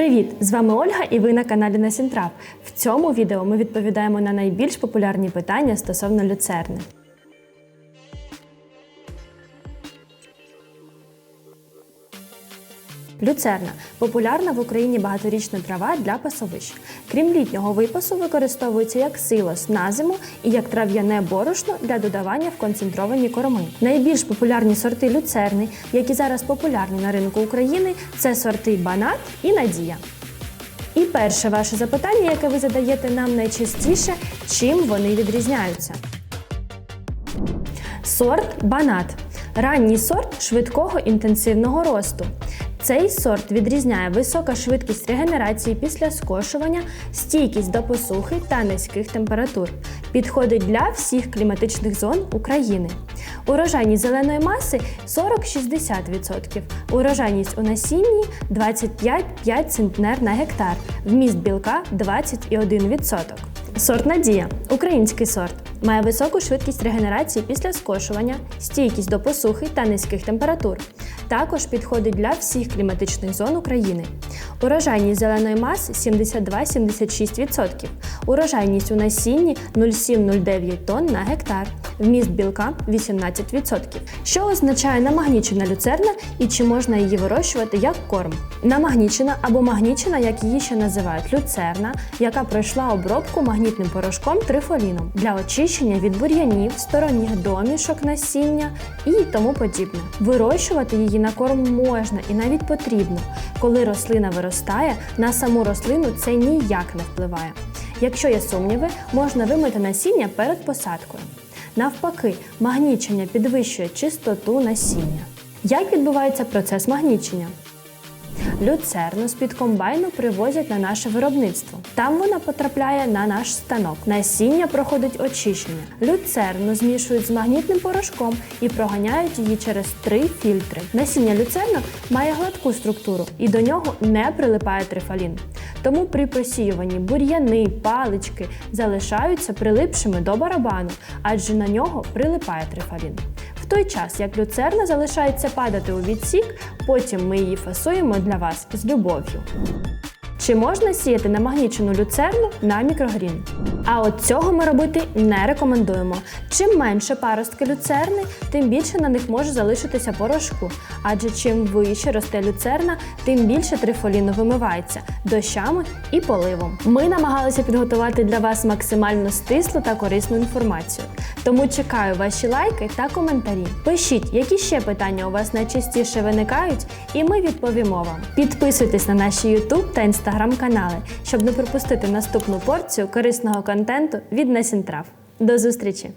Привіт! З вами Ольга і ви на каналі Насінтрав. В цьому відео ми відповідаємо на найбільш популярні питання стосовно люцерни. Люцерна популярна в Україні багаторічна трава для пасовищ. Крім літнього випасу, використовується як силос на зиму і як трав'яне борошно для додавання в концентровані корми. Найбільш популярні сорти люцерни, які зараз популярні на ринку України, це сорти Банат і Надія. І перше ваше запитання, яке ви задаєте нам найчастіше, чим вони відрізняються. Сорт банат. Ранній сорт швидкого інтенсивного росту. Цей сорт відрізняє висока швидкість регенерації після скошування, стійкість до посухи та низьких температур. Підходить для всіх кліматичних зон України. Урожайність зеленої маси 40-60%. Урожайність у насінні 25-5 центнер на гектар. Вміст білка 21%. Сорт Надія український сорт. Має високу швидкість регенерації після скошування, стійкість до посухи та низьких температур. Також підходить для всіх кліматичних зон України. Урожайність зеленої маси 72-76%. Урожайність у насінні 0,7-0,9 тонн на гектар. Вміст білка 18%. Що означає намагнічена люцерна і чи можна її вирощувати як корм? Намагнічена або магнічена, як її ще називають, люцерна, яка пройшла обробку магнітним порошком трифоліном для очищення від бур'янів, сторонніх домішок насіння і тому подібне. Вирощувати її на корм можна і навіть потрібно. Коли рослина виростає, на саму рослину це ніяк не впливає. Якщо є сумніви, можна вимити насіння перед посадкою. Навпаки, магнічення підвищує чистоту насіння. Як відбувається процес магнічення? Люцерну з-під комбайну привозять на наше виробництво. Там вона потрапляє на наш станок. Насіння проходить очищення. Люцерну змішують з магнітним порошком і проганяють її через три фільтри. Насіння люцерна має гладку структуру і до нього не прилипає трифалін. Тому при просіюванні бур'яни, палички залишаються прилипшими до барабану, адже на нього прилипає трифалін. Той час, як люцерна залишається падати у відсік, потім ми її фасуємо для вас з любов'ю. Чи можна сіяти намагнічену люцерну на мікрогрін? А от цього ми робити не рекомендуємо. Чим менше паростки люцерни, тим більше на них може залишитися порошку. Адже чим вище росте люцерна, тим більше трифоліну вимивається дощами і поливом. Ми намагалися підготувати для вас максимально стислу та корисну інформацію. Тому чекаю ваші лайки та коментарі. Пишіть, які ще питання у вас найчастіше виникають, і ми відповімо вам. Підписуйтесь на наші YouTube та Instagram канали, щоб не пропустити наступну порцію корисного контенту від Насінтрав. До зустрічі!